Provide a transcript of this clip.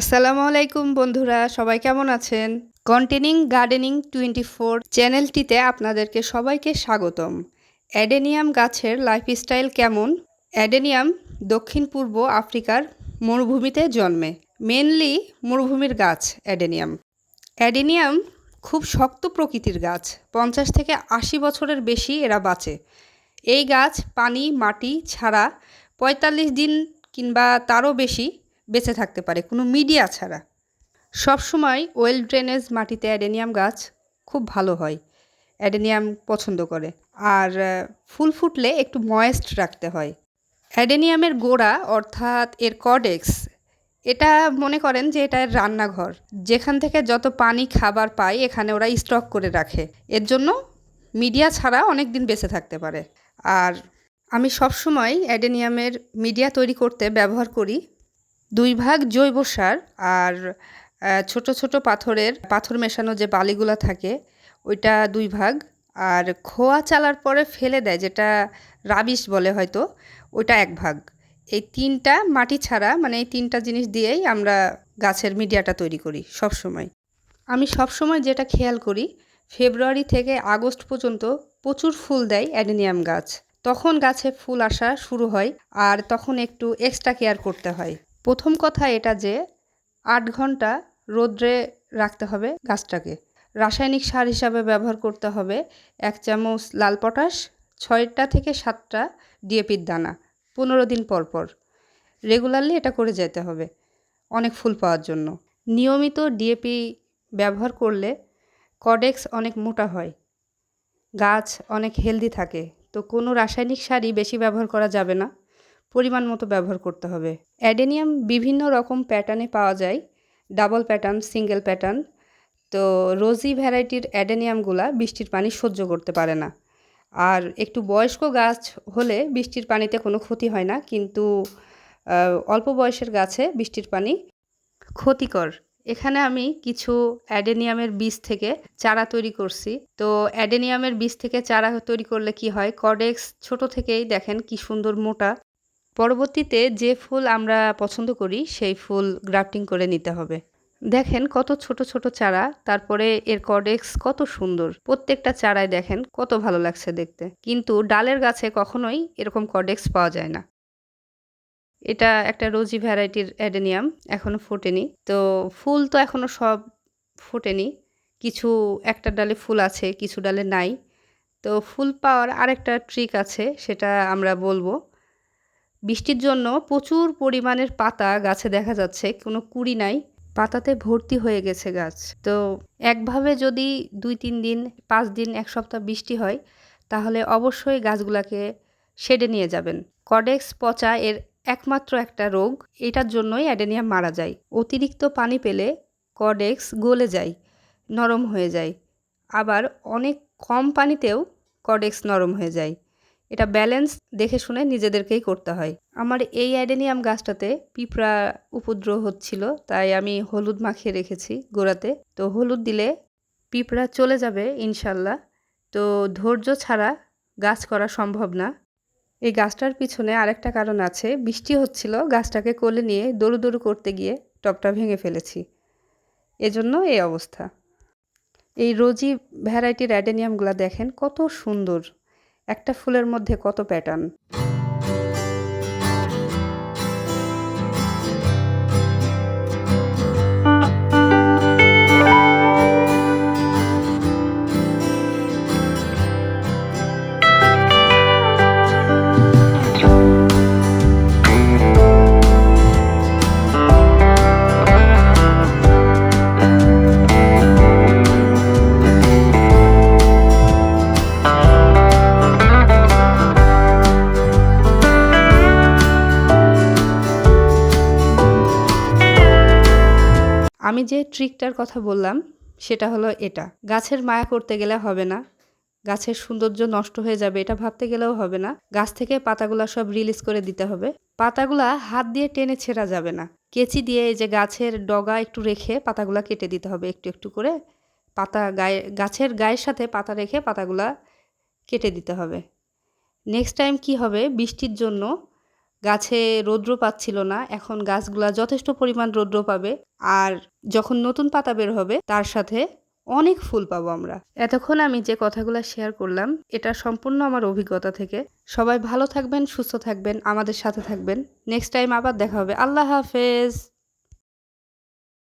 আসসালামু আলাইকুম বন্ধুরা, সবাই কেমন আছেন? কন্টেনিং গার্ডেনিং টোয়েন্টি ফোর চ্যানেলটিতে আপনাদেরকে সবাইকে স্বাগতম। অ্যাডেনিয়াম গাছের লাইফস্টাইল কেমন? অ্যাডেনিয়াম দক্ষিণ পূর্ব আফ্রিকার মরুভূমিতে জন্মে মেনলি মরুভূমির গাছ অ্যাডেনিয়াম অ্যাডেনিয়াম খুব শক্ত প্রকৃতির গাছ, পঞ্চাশ থেকে আশি বছরের বেশি এরা বাঁচে। এই গাছ পানি, মাটি ছাড়া পঁয়তাল্লিশ দিন কিংবা তারও বেশি বেঁচে থাকতে পারে, কোনো মিডিয়া ছাড়া। সবসময় ওয়েল ড্রেনেজ মাটিতে অ্যাডেনিয়াম গাছ খুব ভালো হয়, অ্যাডেনিয়াম পছন্দ করে। আর ফুল ফুটলে একটু ময়েস্ট রাখতে হয়। অ্যাডেনিয়ামের গোড়া অর্থাৎ এর কডেক্স এটা মনে করেন যে এটা রান্নাঘর। যেখান থেকে যত পানি, খাবার পায়, এখানে ওরা স্টক করে রাখে। এর জন্য মিডিয়া ছাড়া অনেক দিন বেঁচে থাকতে পারে। আর, আমি সবসময় অ্যাডেনিয়ামের মিডিয়া তৈরি করতে ব্যবহার করি। দুই ভাগ জৈব সার আর ছোট ছোট পাথরের, পাথর মেশানো যে বালিগুলো থাকে, ওইটা দুই ভাগ। আর খোয়া চালার পরে ফেলে দেয়, যেটা রাবিশ বলে হয়তো, ওইটা এক ভাগ। এই তিনটা মাটি ছাড়া মানে এই তিনটা জিনিস দিয়েই আমরা গাছের মিডিয়াটা তৈরি করি সব সময়। আমি সবসময় যেটা খেয়াল করি, ফেব্রুয়ারি থেকে আগস্ট পর্যন্ত প্রচুর ফুল দেয় অ্যাডেনিয়াম গাছ। তখন গাছে ফুল আসা শুরু হয়, আর তখন একটু এক্সট্রা কেয়ার করতে হয়। প্রথম কথা এটা যে আট ঘণ্টা রোদ্রে রাখতে হবে গাছটাকে। রাসায়নিক সার হিসাবে ব্যবহার করতে হবে এক চামচ লাল পটাশ, ছয়টা থেকে সাতটা ডিএপির দানা, পনেরো দিন পর পর। রেগুলারলি এটা করে যেতে হবে অনেক ফুল পাওয়ার জন্য। নিয়মিত ডিএপি ব্যবহার করলে কডেক্স অনেক মোটা হয়, গাছ অনেক হেলদি থাকে, তো কোনো রাসায়নিক সারই বেশি ব্যবহার করা যাবে না। পরিমাণ মতো ব্যবহার করতে হবে। অ্যাডেনিয়াম বিভিন্ন রকম প্যাটার্নে পাওয়া যায়। Double pattern, single pattern. তো রোজি ভ্যারাইটির অ্যাডেনিয়ামগুলা বৃষ্টির পানি সহ্য করতে পারে না। আর একটু বয়স্ক গাছ হলে বৃষ্টির পানিতে কোনো ক্ষতি হয় না, কিন্তু অল্প বয়সের গাছে বৃষ্টির পানি ক্ষতিকর। এখানে আমি কিছু অ্যাডেনিয়ামের বীজ থেকে চারা তৈরি করছি। তো অ্যাডেনিয়ামের বীজ থেকে চারা তৈরি করলে কি হয়? কডেক্স ছোট থেকেই দেখেন কি সুন্দর মোটা। পরবর্তীতে যে ফুল আমরা পছন্দ করি, সেই ফুল গ্রাফটিং করে নিতে হবে। দেখেন কত ছোট ছোট চারা, তারপরে এর কডেক্স কত সুন্দর। প্রত্যেকটা চারায় দেখেন কত ভালো লাগছে দেখতে। কিন্তু ডালের গাছে কখনোই এরকম কডেক্স পাওয়া যায় না। এটা একটা রোজি ভ্যারাইটির অ্যাডেনিয়াম এখনও ফোটেনি। তো ফুল তো এখনও সব ফোটেনি। কিছু একটা ডালে ফুল আছে, কিছু ডালে নাই। তো ফুল পাওয়ার আরেকটা ট্রিক আছে, সেটা আমরা বলব। বৃষ্টির জন্য প্রচুর পরিমাণের পাতা গাছে দেখা যাচ্ছে, কোনো কুড়ি নাই, পাতাতে ভর্তি হয়ে গেছে গাছ। তো একভাবে যদি দুই তিন দিন, পাঁচ দিন, এক সপ্তাহ বৃষ্টি হয়, তাহলে অবশ্যই গাছগুলাকে শেডে নিয়ে যাবেন। কডেক্স পচা এর একমাত্র একটা রোগ, এটার জন্যই অ্যাডেনিয়াম মারা যায়। অতিরিক্ত পানি পেলে কডেক্স গলে যায়, নরম হয়ে যায়। আবার অনেক কম পানিতেও কডেক্স নরম হয়ে যায়। এটা ব্যালেন্স দেখে শুনে নিজেদেরকেই করতে হয়। আমার এই অ্যাডেনিয়াম গাছটাতে পিঁপড়া উপদ্রব হচ্ছিল, তাই আমি হলুদ মাখিয়ে রেখেছি গোড়াতে। তো হলুদ দিলে পিঁপড়া চলে যাবে ইনশাল্লাহ। তো ধৈর্য ছাড়া গাছ করা সম্ভব না। এই গাছটার পিছনে আরেকটা কারণ আছে। বৃষ্টি হচ্ছিল, গাছটাকে কোলে নিয়ে দৌড়ু দৌড়ু করতে গিয়ে টপটা ভেঙে ফেলেছি। এজন্য এই অবস্থা। এই রোজি ভ্যারাইটির অ্যাডেনিয়ামগুলো দেখেন কত সুন্দর। একটা ফুলের মধ্যে কত প্যাটার্ন আমি যে ট্রিকটার কথা বললাম, সেটা হলো এটা। গাছের মায়া করতে গেলে হবে না। গাছের সৌন্দর্য নষ্ট হয়ে যাবে, এটা ভাবতে গেলেও হবে না। গাছ থেকে পাতাগুলা সব রিলিজ করে দিতে হবে। পাতাগুলা হাত দিয়ে টেনে ছেঁড়া যাবে না। কেচি দিয়ে এই যে গাছের ডগা একটু রেখে পাতাগুলা কেটে দিতে হবে একটু একটু করে। পাতা গায়ে, গাছের গায়ের সাথে পাতা রেখে পাতাগুলা কেটে দিতে হবে। নেক্সট টাইম কি হবে? বৃষ্টির জন্য গাছে রৌদ্র পাচ্ছিল না, এখন গাছগুলা যথেষ্ট পরিমাণ রৌদ্র পাবে আর যখন নতুন পাতা বের হবে, তার সাথে অনেক ফুল পাবো আমরা। এতক্ষণ আমি যে কথাগুলো শেয়ার করলাম, এটা সম্পূর্ণ আমার অভিজ্ঞতা থেকে। সবাই ভালো থাকবেন, সুস্থ থাকবেন, আমাদের সাথে থাকবেন। নেক্সট টাইম আবার দেখা হবে। আল্লাহ হাফেজ।